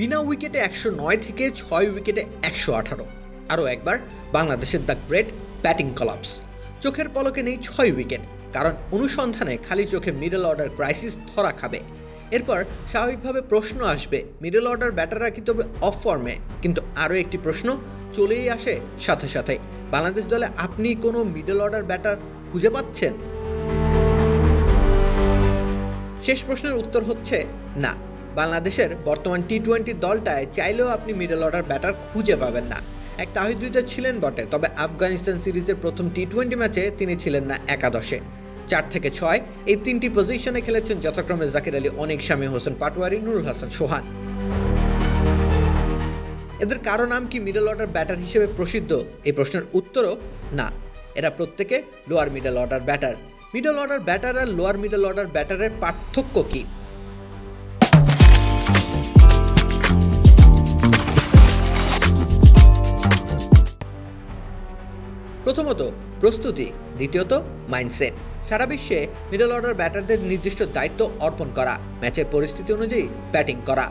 বিনা উইকেটে একশো নয় থেকে ছয় উইকেটে একশো আঠারো। আরও একবার, বাংলাদেশের দ্য গ্রেট ব্যাটিং কলাপস। চোখের পলকে নেই ছয় উইকেট, কারণ অনুসন্ধানে খালি চোখে মিডল অর্ডার ক্রাইসিস ধরা খাবে। এরপর স্বাভাবিকভাবে প্রশ্ন আসবে, মিডল অর্ডার ব্যাটাররা কি তবে অফ ফর্মে? কিন্তু আরও একটি প্রশ্ন চলেই আসে সাথে সাথে। বাংলাদেশ দলে আপনি কোনো মিডল অর্ডার ব্যাটার খুঁজে পাচ্ছেন? শেষ প্রশ্নের উত্তর হচ্ছে না। বাংলাদেশের বর্তমান টি টোয়েন্টি দলটায় চাইলেও আপনি মিডল অর্ডার ব্যাটার খুঁজে পাবেন না। এক তাহিদ হৃদয় ছিলেন বটে, তবে আফগানিস্তান সিরিজের প্রথম টি টোয়েন্টি ম্যাচে তিনি ছিলেন না একাদশে। চার থেকে ছয় এই তিনটি পজিশনে খেলেছেন যথাক্রমে জাকির আলী, অনেক স্বামী হোসেন পাটোয়ারি, নুরুল হাসান সোহান। এদের কারও নাম কি মিডল অর্ডার ব্যাটার হিসেবে প্রসিদ্ধ? এই প্রশ্নের উত্তরও না। এরা প্রত্যেকে lower middle order batter middle order batter আর লোয়ার মিডল অর্ডার ব্যাটারের পার্থক্য কী? প্রথমত, প্রস্তুতি, দ্বিতীয়ত মাইন্ডসেট সারা বিশ্বে মিডল অর্ডার ব্যাটারদের নির্দিষ্ট দায়িত্ব অর্পণ করা ম্যাচের পরিস্থিতি অনুযায়ী ব্যাটিং করা।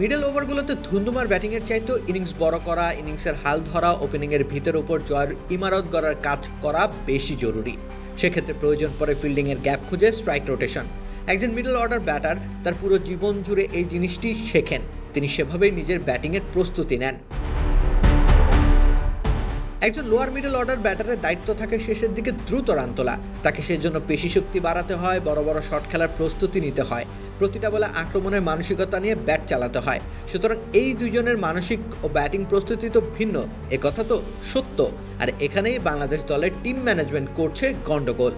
মিডল ওভারগুলোতে ধুন্দুমার ব্যাটিংয়ের চাইতেও ইনিংস বড় করা, ইনিংসের হাল ধরা, ওপেনিংয়ের ভিতের ওপর জয়ের ইমারত গড়ার কাজ করা বেশি জরুরি। সেক্ষেত্রে প্রয়োজন পরে ফিল্ডিংয়ের গ্যাপ খুঁজে স্ট্রাইক রোটেশন। একজন মিডল অর্ডার ব্যাটার তার পুরো জীবন জুড়ে এই জিনিসটি শেখেন। তিনি সেভাবেই নিজের ব্যাটিংয়ের প্রস্তুতি নেন। একজন লোয়ার মিডল অর্ডার ব্যাটারের দায়িত্ব থাকে শেষের দিকে দ্রুত রান তোলা। তাকে সেজন্য পেশি শক্তি বাড়াতে হয়, বড় বড় শট খেলার প্রস্তুতি নিতে হয়। প্রতিটা বলে আক্রমণের মানসিকতা নিয়ে ব্যাট চালাতে হয়। সুতরাং এই দুজনের মানসিক ও ব্যাটিং প্রস্তুতি তো ভিন্ন একথা তো সত্য। আর এখানেই বাংলাদেশ দলের টিম ম্যানেজমেন্ট করছে গন্ডগোল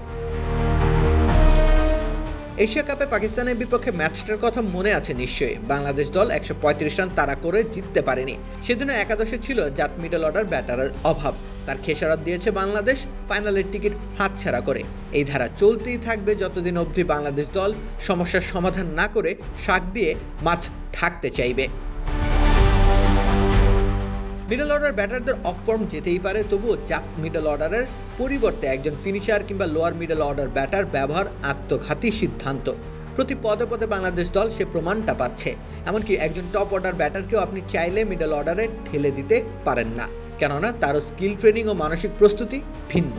এশিয়া কাপে পাকিস্তানের বিপক্ষে ম্যাচটার কথা মনে আছে নিশ্চয়ই। বাংলাদেশ দল একশো পঁয়ত্রিশ রান তারা করে জিততে পারেনি। সেদিনও একাদশে ছিল জাত মিডল অর্ডার ব্যাটারের অভাব। তার খেসারত দিয়েছে বাংলাদেশ, ফাইনালের টিকিট হাতছাড়া করে। এই ধারা চলতেই থাকবে যতদিন অবধি বাংলাদেশ দল সমস্যার সমাধান না করে শাক দিয়ে মাছ থাকতে চাইবে। মিডল অর্ডার ব্যাটারদের অফ ফর্ম যেতেই পারে, তবুও জাত মিডল অর্ডারের পরিবর্তে একজন ফিনিশার কিংবা লোয়ার মিডল অর্ডার ব্যাটার ব্যবহার আত্মঘাতী সিদ্ধান্ত। প্রতি পদে পদে বাংলাদেশ দল সে প্রমাণটা পাচ্ছে। এমনকি একজন টপ অর্ডার ব্যাটারকেও আপনি চাইলে মিডল অর্ডারে ঠেলে দিতে পারেন না। কেননা তারও স্কিল ট্রেনিং ও মানসিক প্রস্তুতি ভিন্ন।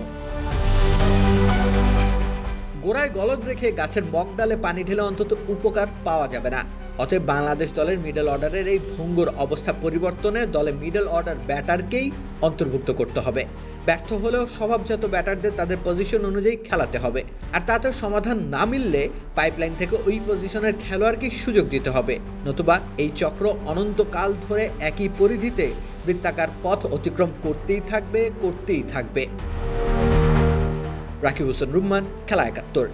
গোড়ায় গলদ রেখে গাছের মগ ডালে পানি ঢেলে অন্তত উপকার পাওয়া যাবে না। অতএব বাংলাদেশ দলের মিডল অর্ডারের এই ভঙ্গুর অবস্থা পরিবর্তনে দলে মিডল অর্ডার ব্যাটারকেই অন্তর্ভুক্ত করতে হবে। ব্যর্থ হলেও স্বভাবজাত ব্যাটারদের তাদের পজিশন অনুযায়ী খেলাতে হবে। আর তাতে সমাধান না মিললে পাইপলাইন থেকে ওই পজিশনের খেলোয়াড়কে সুযোগ দিতে হবে। নতুবা এই চক্র অনন্তকাল ধরে একই পরিধিতে বৃত্তাকার পথ অতিক্রম করতেই থাকবে করতেই থাকবে। রাকিব হোসেন, রুম্মান, খেলা একাত্তর।